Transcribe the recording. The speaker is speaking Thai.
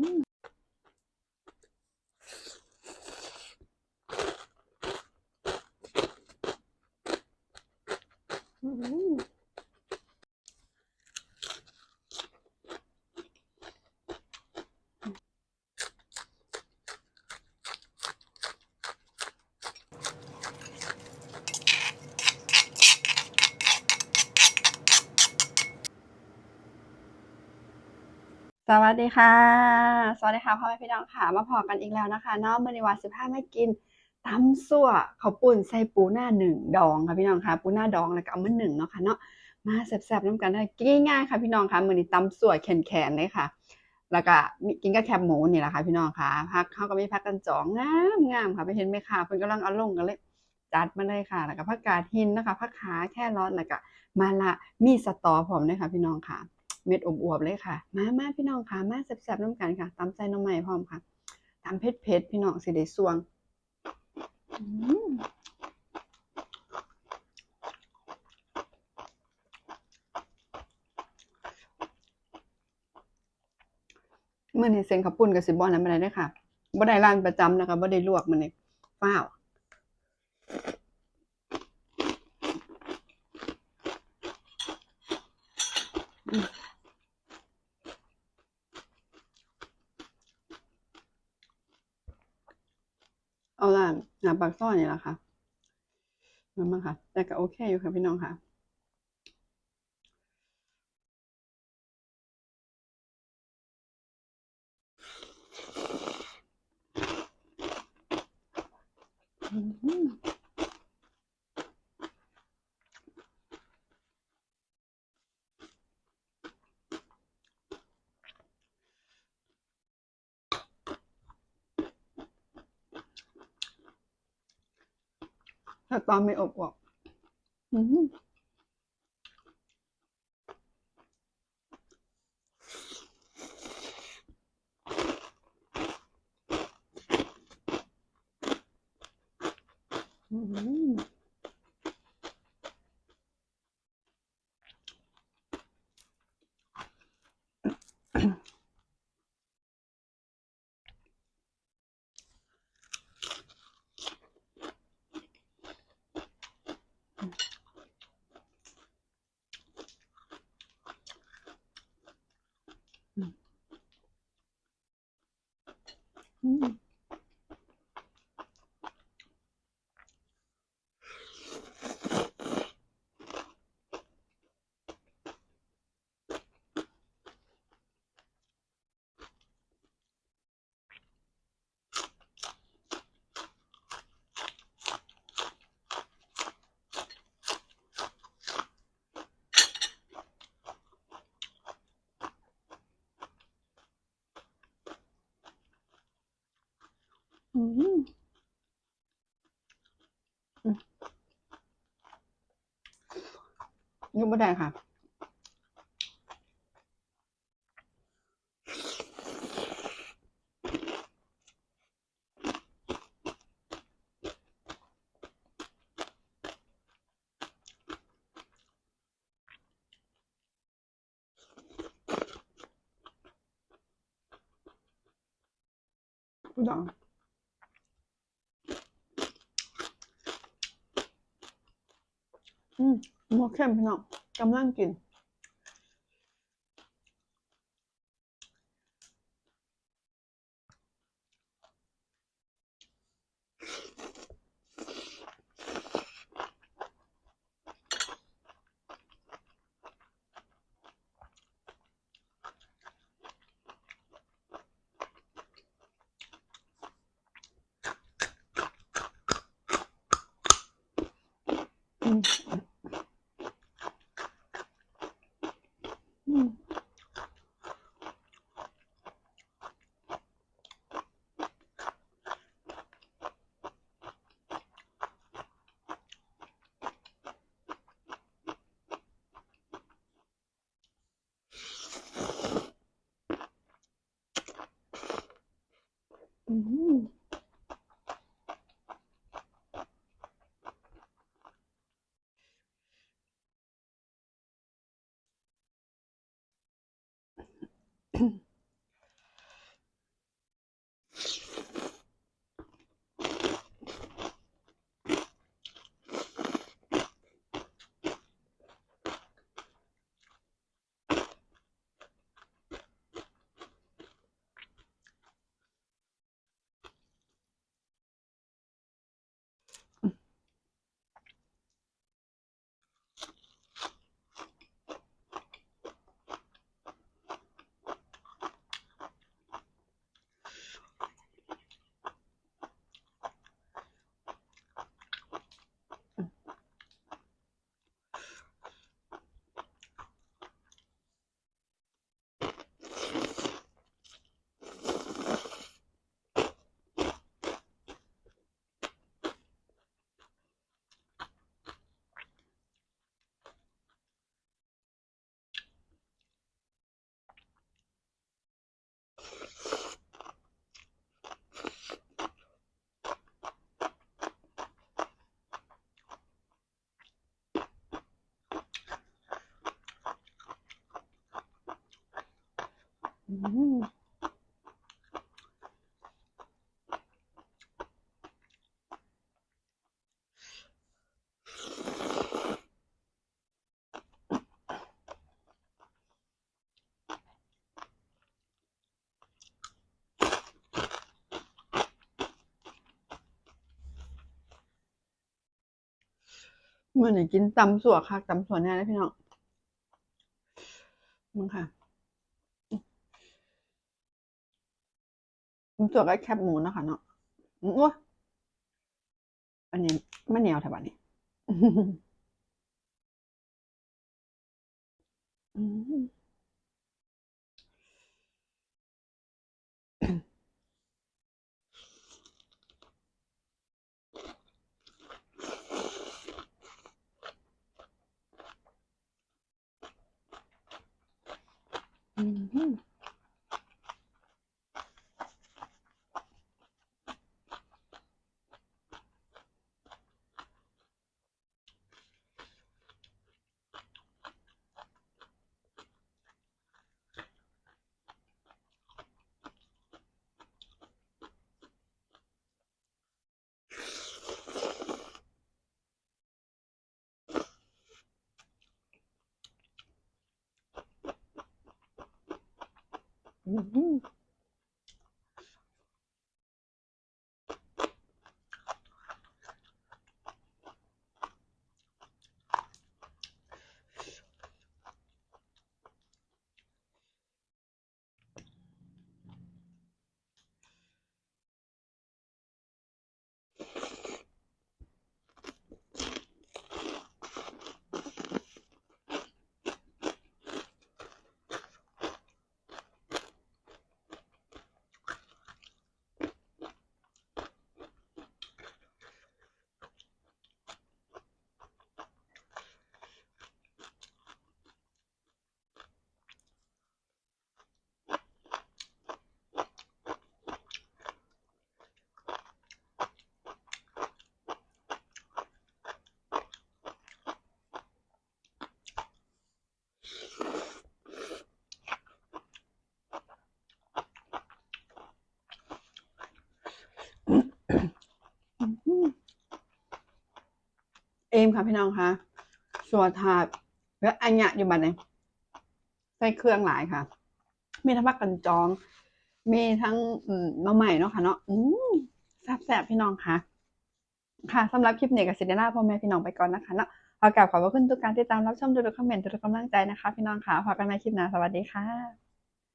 อืม สวัสดีค่ะ สวัสดีค่ะพ่อแม่พี่น้องค่ะ มาพอกันอีกแล้วนะคะเนาะมื้อนี้ว่าสิพามากินตำซั่วข้าวปุ้นใส่ปูหน้าหนึ่งดองค่ะพี่น้องค่ะ ปูหน้าดองแล้วก็เอามาหนึ่งเนาะค่ะเนาะมาแซ่บๆน้ำกันได้กินง่ายๆค่ะพี่น้องค่ะมือนี้ตำซั่วแข็งๆเลยค่ะ แล้วก็กินกับแคบหมูนี่แหละค่ะพี่น้องค่ะพักเขาก็มีพักกันจองงามงามค่ะไปเห็นไหมค่ะเพิ่นกำลังเอาลงกันเลยจัดมาเลยค่ะ แล้วก็ผักกาดหินนะคะผักขาแค่ร้อนแล้วก็มาละมีสตอพร้อมด้วยค่ะพี่น้องค่ะ เม็ดอบอวบเลยค่ะ มามาพี่น้องค่ะ มาแซ่บๆน้ำกันค่ะตำใส่น้ำใหม่พร้อมค่ะตำเผ็ดๆพี่น้องสิได้สวงอืมมื้อนี้เซงข้าวปุ้นกับสิบ่นั้นบ่ได้ด้อค่ะบ่ได้ร้านประจำนะคะบ่ได้ลวกมื้อนี้ฟ้าว เอาล่ะ หาปากซ่อนนี่แหละค่ะมันมาค่ะ แต่ก็โอเคอยู่ค่ะพี่น้องค่ะอืม ถ้าตอนไม่อบออกอืม อื ยุบไม่ได้ค่ะผู้ดองอืม หมัวเข้มพี่น้องกำลังกินอื เมื่อไหร่กินตำสัวค่ะตำสัวแน่เลยพี่น้องมึงค่ะ ตำสัวก็แคบหมูนะคะเนาะอืมโอ้ยอันนี้ไม่เหนียวแถวบ้านนี้อืม อืมอืมอืมเอ มค่ะพี่น้องคะสัวถาดแล้วอันเนี้ยอยู่บ้านไหนใส่เครื่องหลายค่ะ มีทั้งผักกันจอง มีทั้งอืมมะใหม่เนาะค่ะเนาะอืมแซ่บๆพี่น้องค่ะ ค่ะสำหรับคลิปนี้กับสิเดน่าพ่อแม่พี่น้องไปก่อนนะคะเนาะขอกราบขอบพระคุณทุกการติดตามรับชมทุกๆคอมเมนต์ทุกๆกำลังใจนะคะ พี่น้องค่ะพบกันใหม่คลิปหน้าสวัสดีค่ะ